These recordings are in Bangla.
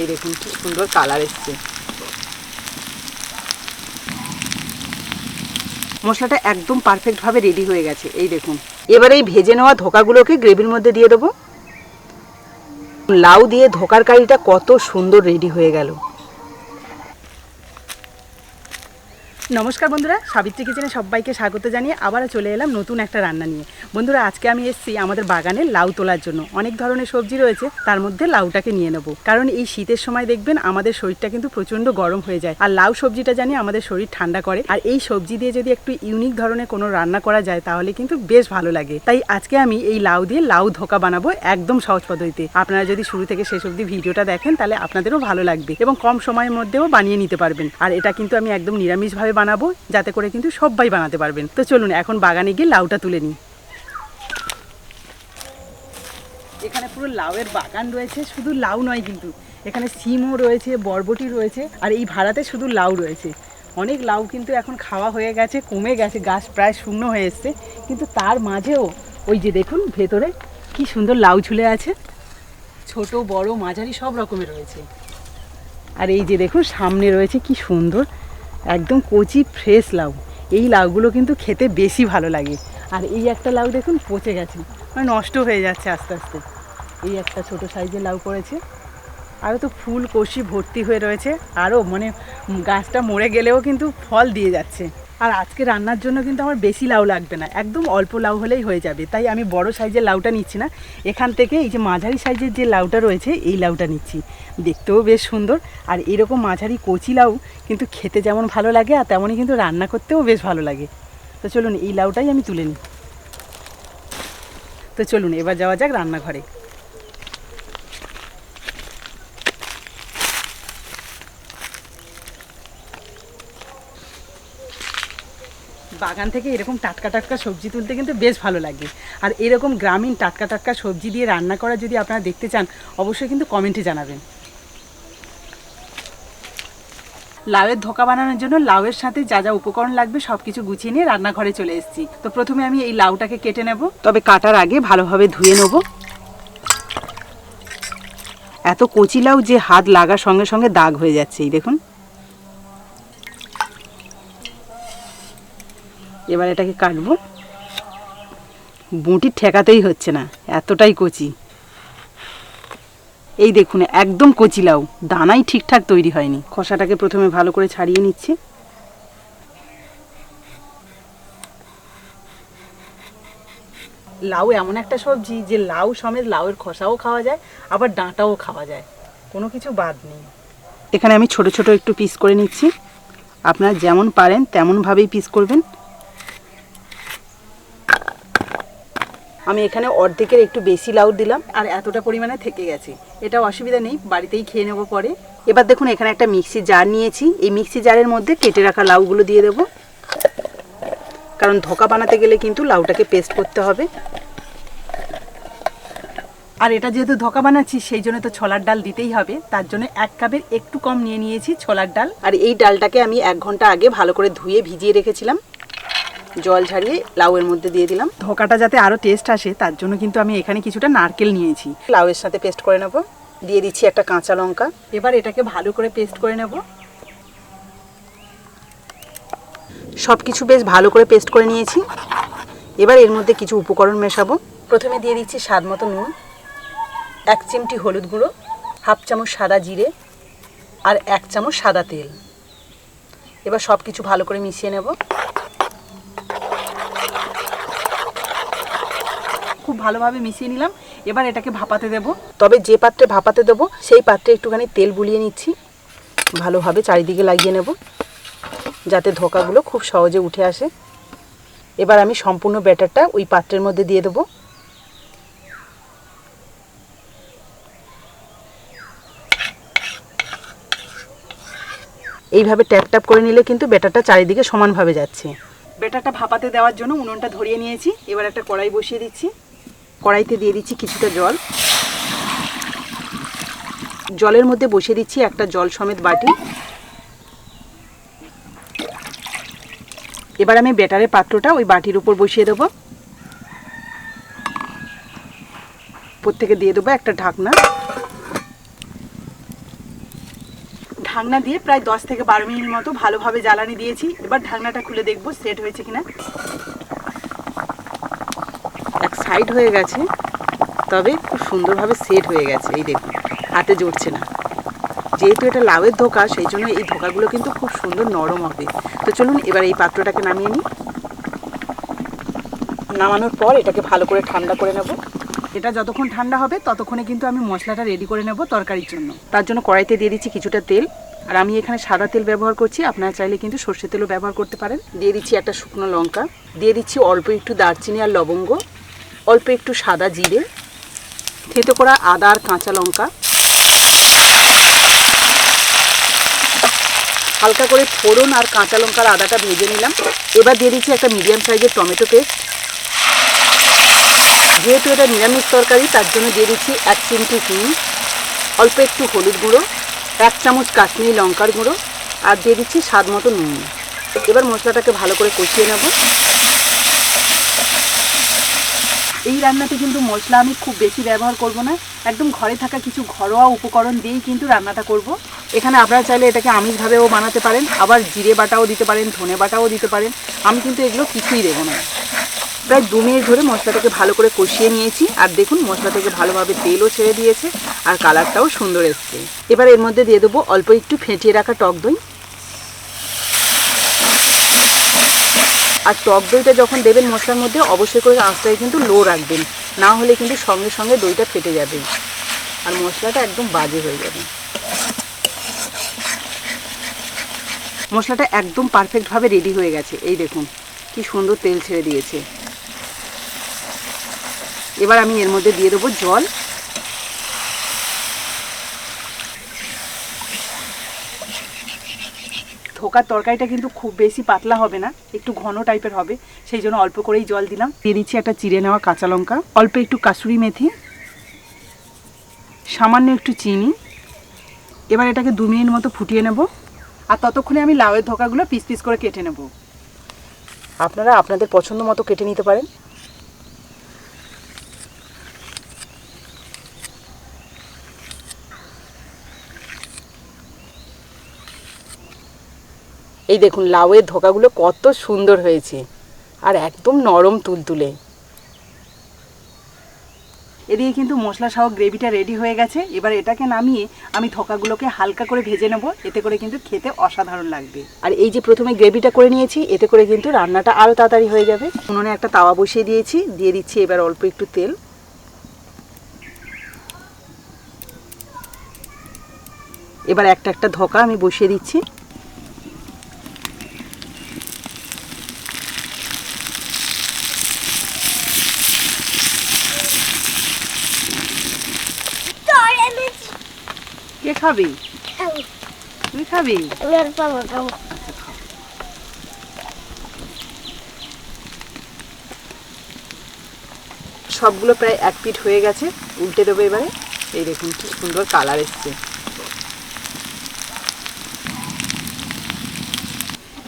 এই দেখুন খুব সুন্দর কালার এসছে। মশলাটা একদম পারফেক্টভাবে রেডি হয়ে গেছে, এই দেখুন। এবার এই ভেজে নেওয়া ধোকাগুলোকে গ্রেভির মধ্যে দিয়ে দেবো। লাউ দিয়ে ধোকার কারিটা কত সুন্দর রেডি হয়ে গেল। নমস্কার বন্ধুরা, সাবিত্রী কিচেনে সবাইকে স্বাগত জানিয়ে আবারও চলে এলাম নতুন একটা রান্না নিয়ে। বন্ধুরা, আজকে আমি এসেছি আমাদের বাগানে লাউ তোলার জন্য। অনেক ধরনের সবজি রয়েছে, তার মধ্যে লাউটাকে নিয়ে নেব। কারণ এই শীতের সময় দেখবেন আমাদের শরীরটা কিন্তু প্রচণ্ড গরম হয়ে যায়। আর লাউ সবজিটা জানি আমাদের শরীর ঠান্ডা করে। আর এই সবজি দিয়ে যদি একটু ইউনিক ধরনের কোনো রান্না করা যায়, তাহলে কিন্তু বেশ ভালো লাগে। তাই আজকে আমি এই লাউ দিয়ে লাউ ধোকা বানাবো একদম সহজ পদ্ধতিতে। আপনারা যদি শুরু থেকে শেষ অবধি ভিডিওটা দেখেন, তাহলে আপনাদেরও ভালো লাগবে। এবং কম সময়ের মধ্যেও বানিয়ে নিতে পারবেন। আর এটা কিন্তু আমি একদম নিরামিষভাবে বানাবো, যাতে করে কিন্তু সবাই বানাতে পারবেন। তো চলুন, এখন বাগানে গিয়ে লাউটা তুলে নিই। এখানে পুরো লাউয়ের বাগান রয়েছে, শুধু লাউ নয় কিন্তু। এখানে সিমও রয়েছে, বরবটি রয়েছে, আর এই ভাড়াতে শুধু লাউ রয়েছে। অনেক লাউ কিন্তু এখন খাওয়া হয়ে গেছে, কমে গেছে, গাছ প্রায় শূন্য হয়ে এসছে। কিন্তু তার মাঝেও, ওই যে দেখুন, ভেতরে কি সুন্দর লাউ ঝুলে আছে। ছোট, বড়, মাঝারি সব রকমের রয়েছে। আর এই যে দেখুন, সামনে রয়েছে কি সুন্দর একদম কচি ফ্রেশ লাউ। এই লাউগুলো কিন্তু খেতে বেশি ভালো লাগে। আর এই একটা লাউ দেখুন পচে গেছে মানে নষ্ট হয়ে যাচ্ছে আস্তে আস্তে। এই একটা ছোট সাইজের লাউ পড়েছে। আরও তো ফুল কষি ভর্তি হয়ে রয়েছে। আরও মানে গাছটা মরে গেলেও কিন্তু ফল দিয়ে যাচ্ছে। আর আজকে রান্নার জন্য কিন্তু আমার বেশি লাউ লাগবে না। একদম অল্প লাউ হলেই হয়ে যাবে। তাই আমি বড় সাইজের লাউটা নিচ্ছি না। এখান থেকে এই যে মাঝারি সাইজের যে লাউটা রয়েছে, এই লাউটা নিচ্ছি। দেখতেও বেশ সুন্দর। আর এরকম মাঝারি কচি লাউ কিন্তু খেতে যেমন ভালো লাগে, আর তেমনই কিন্তু রান্না করতেও বেশ ভালো লাগে। তো চলুন, এই লাউটাই আমি তুলে নিই। তো চলুন, এবার যাওয়া যাক রান্নাঘরে। বাগান থেকে এরকম টাটকা টাটকা সবজি তুলতে কিন্তু বেশ ভালো লাগে। আর এরকম গ্রামীণ টাটকা টাটকা সবজি দিয়ে রান্না করা যদি আপনারা দেখতে চান, অবশ্যই কিন্তু কমেন্টে জানাবেন। লাউয়ের ধোকা বানানোর জন্য লাউয়ের সাথে যা যা উপকরণ লাগবে সব কিছু গুছিয়ে নিয়ে রান্নাঘরে চলে এসেছি। তো প্রথমে আমি এই লাউটাকে কেটে নেব। তবে কাটার আগে ভালোভাবে ধুয়ে নেব। এত কচি লাউ যে হাত লাগার সঙ্গে সঙ্গে দাগ হয়ে যাচ্ছে, এই দেখুন। এবার এটাকে কাটবো। বুটি ঠেকাতেই হচ্ছে না, এতটাই কচি। এই দেখুন, একদম কচি লাউ, দানাই ঠিকঠাক তৈরি হয়নি। খসাটাকে প্রথমে ভালো করে ছাড়িয়ে নিচ্ছি। লাউ এমন একটা সবজি যে লাউ সমেত লাউয়ের খোসাও খাওয়া যায়, আবার ডাঁটাও খাওয়া যায়। কোনো কিছু বাদ নেই। এখানে আমি ছোট ছোট একটু পিস করে নিচ্ছি। আপনারা যেমন পারেন তেমনভাবেই পিস করবেন। আমি এখানে অর্ধেকের একটু বেশি লাউ দিলাম। আর এতটা পরিমাণে থেকে গেছে। এটা অসুবিধা নেই বাড়িতেই খেয়ে নেব পরে। এবার দেখুন এখানে একটা মিক্সি জার নিয়েছি। এই মিক্সি জারের মধ্যে কেটে রাখা লাউগুলো দিয়ে দেবো। কারণ ধোকা বানাতে গেলে কিন্তু লাউটাকে পেস্ট করতে হবে। আর এটা যেহেতু ধোকা বানাচ্ছি সেই জন্য তো ছোলার ডাল দিতেই হবে। তার জন্য এক কাপের একটু কম নিয়ে নিয়েছি ছোলার ডাল। আর এই ডালটাকে আমি এক ঘণ্টা আগে ভালো করে ধুয়ে ভিজিয়ে রেখেছিলাম। জল ঝারিয়ে লাউয়ের মধ্যে দিয়ে দিলাম। ধোকাটা যাতে আরও টেস্ট আসে তার জন্য কিন্তু আমি এখানে কিছুটা নারকেল নিয়েছি। লাউয়ের সাথে পেস্ট করে নেব। দিয়ে দিচ্ছি একটা কাঁচা লঙ্কা। এবার এটাকে ভালো করে পেস্ট করে নেব। সব কিছু বেশ ভালো করে পেস্ট করে নিয়েছি। এবার এর মধ্যে কিছু উপকরণ মেশাবো। প্রথমে দিয়ে দিচ্ছি স্বাদ মতো নুন এক চিমটি হলুদ গুঁড়ো হাফ চামচ সাদা জিরে আর এক চামচ সাদা তেল। এবার সব কিছু ভালো করে মিশিয়ে নেব। খুব ভালোভাবে মিশিয়ে নিলাম। এবার এটাকে ভাপাতে দেব। তবে যে পাত্রে ভাপাতে দেব সেই পাত্রে একটুখানি তেল বুলিয়ে নিচ্ছি। ভালোভাবে চারিদিকে লাগিয়ে নেব যাতে ধোকাগুলো খুব সহজে উঠে আসে। এবার আমি সম্পূর্ণ ব্যাটারটা ওই পাত্রের মধ্যে দিয়ে দেবো। এইভাবে ট্যাপ ট্যাপ করে নিলে কিন্তু ব্যাটারটা চারিদিকে সমানভাবে যাচ্ছে। ব্যাটারটা ভাপাতে দেওয়ার জন্য উনুনটা ধরিয়ে নিয়েছি। এবার একটা কড়াই বসিয়ে দিচ্ছি। কড়াইতে দিয়ে দিচ্ছি কিছুটা জল। জলের মধ্যে বসিয়ে দিচ্ছি একটা জল সমেত বাটি। এবার আমি ব্যাটারের পাত্রটা ওই বাটির উপর বসিয়ে দেবো। থেকে দিয়ে দেবো একটা ঢাকনা। ঢাকনা দিয়ে প্রায় দশ থেকে বারো মিনিট মতো ভালোভাবে জ্বালানি দিয়েছি। এবার ঢাকনাটা খুলে দেখব সেট হয়েছে কিনা। এক সাইড হয়ে গেছে, তবে খুব সুন্দরভাবে সেট হয়ে গেছে, এই দেখুন। হাতে জড়ছে না। যেহেতু এটা লাউয়ের ধোকা, সেই জন্য এই ধোকাগুলো কিন্তু খুব সুন্দর নরম হবে। তো চলুন এবার এই পাত্রটাকে নামিয়ে নিই। নামানোর পর এটাকে ভালো করে ঠান্ডা করে নেব। এটা যতক্ষণ ঠান্ডা হবে, ততক্ষণে কিন্তু আমি মশলাটা রেডি করে নেব তরকারির জন্য। তার জন্য কড়াইতে দিয়ে দিচ্ছি কিছুটা তেল। আর আমি এখানে সাদা তেল ব্যবহার করছি, আপনারা চাইলে কিন্তু সর্ষে তেলও ব্যবহার করতে পারেন। দিয়ে দিচ্ছি একটা শুকনো লঙ্কা। দিয়ে দিচ্ছি অল্প একটু দারচিনি আর লবঙ্গ। অল্প একটু সাদা জিরে, থেতো করা আদা আর কাঁচা লঙ্কা। হালকা করে ফোড়ন আর কাঁচা লঙ্কার আদাটা ভেজে নিলাম। এবার দিয়ে দিচ্ছি একটা মিডিয়াম সাইজের টমেটো পেস্ট। যেহেতু এটা নিরামিষ তরকারি, তার জন্য দিয়ে দিচ্ছি এক চিমটি চিনি অল্প একটু হলুদ গুঁড়ো, এক চামচ কাশ্মীরি লঙ্কার গুঁড়ো, আর দিয়ে দিচ্ছি স্বাদ মতো নুন। এবার মশলাটাকে ভালো করে কষিয়ে নেব। এই রান্নাতে কিন্তু মশলা আমি খুব বেশি ব্যবহার করব না। একদম ঘরে থাকা কিছু ঘরোয়া উপকরণ দিয়েই কিন্তু রান্নাটা করব। এখানে আপনারা চাইলে এটাকে আমিষভাবেও বানাতে পারেন, আবার জিরে বাটাও দিতে পারেন, ধনে বাটাও দিতে পারেন। আমি কিন্তু এগুলো কিছুই দেবো না। প্রায় দু মিনিট ধরে মশলাটাকে ভালো করে কষিয়ে নিয়েছি, আর দেখুন মশলা থেকে ভালোভাবে তেলও ছেড়ে দিয়েছে, আর কালারটাও সুন্দর এসছে। এবার এর মধ্যে দিয়ে দেবো অল্প একটু ফেটিয়ে রাখা টক দই। আর টক দইটা যখন দেবেন মশলার মধ্যে, অবশ্যই করে আঁচটাকে কিন্তু লো রাখবেন। না হলে কিন্তু সঙ্গে সঙ্গে দইটা ফেটে যাবে। আর মশলাটা একদম বাজে হয়ে যাবে। মশলাটা একদম পারফেক্টভাবে রেডি হয়ে গেছে। এই দেখুন, কি সুন্দর তেল ছেড়ে দিয়েছে। এবার আমি এর মধ্যে দিয়ে দেবো জল। ধোকার তরকারিটা কিন্তু খুব বেশি পাতলা হবে না, একটু ঘন টাইপের হবে, সেই জন্য অল্প করেই জল দিলাম। দিয়ে দিচ্ছি একটা চিড়ে নেওয়া কাঁচা লঙ্কা, অল্প একটু কাসুরি মেথি, সামান্য একটু চিনি। এবার এটাকে দু মিনিট মতো ফুটিয়ে নেব, আর ততক্ষণে আমি লাউয়ের ধোকাগুলো পিস পিস করে কেটে নেব। আপনারা আপনাদের পছন্দ মতো কেটে নিতে পারেন। এই দেখুন, লাউয়ের ধোকাগুলো কত সুন্দর হয়েছে। আর একদম নরম তুলতুলে। এদিকে কিন্তু মশলা সহ গ্রেভিটা রেডি হয়ে গেছে। এবার এটাকে নামিয়ে আমি ধোকাগুলোকে হালকা করে ভেজে নেব। এতে করে কিন্তু খেতে অসাধারণ লাগবে। আর এই যে প্রথমে গ্রেভিটা করে নিয়েছি, এতে করে কিন্তু রান্নাটা আরও তাড়াতাড়ি হয়ে যাবে। উনুনে একটা তাওয়া বসিয়ে দিয়েছি। দিয়ে দিচ্ছি এবার অল্প একটু তেল। এবার একটা একটা ধোকা আমি বসিয়ে দিচ্ছি কে খাবে? তুই খাবি? সবগুলো প্রায় এক পিঠ হয়ে গেছে উল্টে দেবো এবারে। এই দেখুন কি সুন্দর কালার এসছে।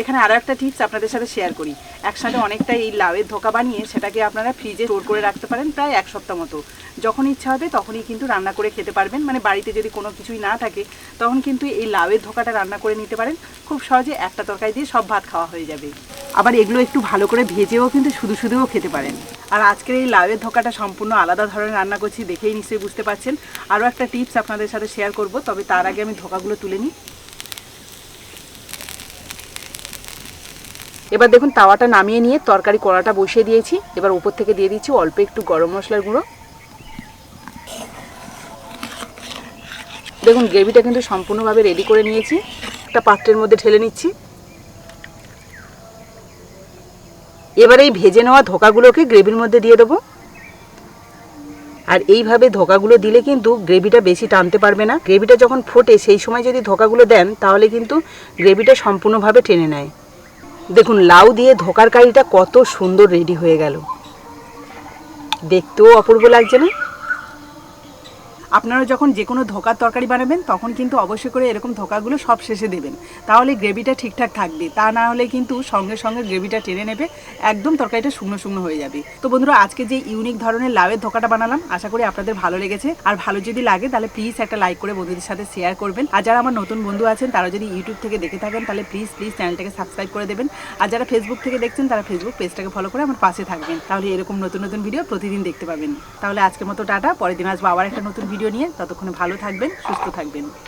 এখানে আরও একটা টিপস আপনাদের সাথে শেয়ার করি। একসাথে অনেকটা এই লাউয়ের ধোকা বানিয়ে সেটাকে আপনারা ফ্রিজে স্টোর করে রাখতে পারেন প্রায় এক সপ্তাহ মতো। যখন ইচ্ছা হবে তখনই কিন্তু রান্না করে খেতে পারবেন। মানে বাড়িতে যদি কোনো কিছুই না থাকে, তখন কিন্তু এই লাউয়ের ধোকাটা রান্না করে নিতে পারেন। খুব সহজে একটা তরকারি দিয়ে সব ভাত খাওয়া হয়ে যাবে। আবার এগুলো একটু ভালো করে ভেজেও কিন্তু শুধু শুধুও খেতে পারেন। আর আজকের এই লাউয়ের ধোকাটা সম্পূর্ণ আলাদা ধরনের রান্না করছি দেখেই নিশ্চয়ই বুঝতে পারছেন। আরও একটা টিপস আপনাদের সাথে শেয়ার করব, তবে তার আগে আমি ধোকাগুলো তুলে নিই। এবার দেখুন তাওয়াটা নামিয়ে নিয়ে তরকারি কড়াটা বসিয়ে দিয়েছি। এবার উপর থেকে দিয়ে দিচ্ছি অল্প একটু গরম মশলার গুঁড়ো। দেখুন গ্রেভিটা কিন্তু সম্পূর্ণভাবে রেডি করে নিয়েছি। একটা পাত্রের মধ্যে ঢেলে নিচ্ছি। এবার এই ভেজে নেওয়া ধোকাগুলোকে গ্রেভির মধ্যে দিয়ে দেবো। আর এইভাবে ধোকাগুলো দিলে কিন্তু গ্রেভিটা বেশি টানতে পারবে না। গ্রেভিটা যখন ফোটে, সেই সময় যদি ধোকাগুলো দেন, তাহলে কিন্তু গ্রেভিটা সম্পূর্ণভাবে টেনে নেয়। দেখুন লাউ দিয়ে ধোকার কারিটা কত সুন্দর রেডি হয়ে গেল। দেখতেও অপূর্ব লাগছে না? আপনারা যখন যে কোনো ধোকার তরকারি বানাবেন, তখন কিন্তু অবশ্যই করে এরকম ধোকাগুলো সব শেষে দেবেন। তাহলে গ্রেভিটা ঠিকঠাক থাকবে। তা না হলে কিন্তু সঙ্গে সঙ্গে গ্রেভিটা টেনে নেবে, একদম তরকারিটা শুকনো শুকনো হয়ে যাবে। তো বন্ধুরা, আজকে যে ইউনিক ধরনের লাউয়ের ধোকাটা বানালাম, আশা করি আপনাদের ভালো লেগেছে। আর ভালো যদি লাগে, তাহলে প্লিজ একটা লাইক করে বন্ধুদের সাথে শেয়ার করবেন। আর যারা আমার নতুন বন্ধু আছেন, তারা যদি ইউটিউব থেকে দেখে থাকেন, তাহলে প্লিজ প্লিজ চ্যানেলটাকে সাবস্ক্রাইব করে দেবেন। আর যারা ফেসবুক থেকে দেখছেন, তারা ফেসবুক পেজটাকে ফলো করে আমার পাশে থাকবেন। তাহলে এরকম নতুন নতুন ভিডিও প্রতিদিন দেখতে পাবেন। তাহলে আজকের মতো টাটা, পরের দিন আসব আবার একটা নতুন ভিডিও নিয়ে ততক্ষণে ভালো থাকবেন সুস্থ থাকবেন।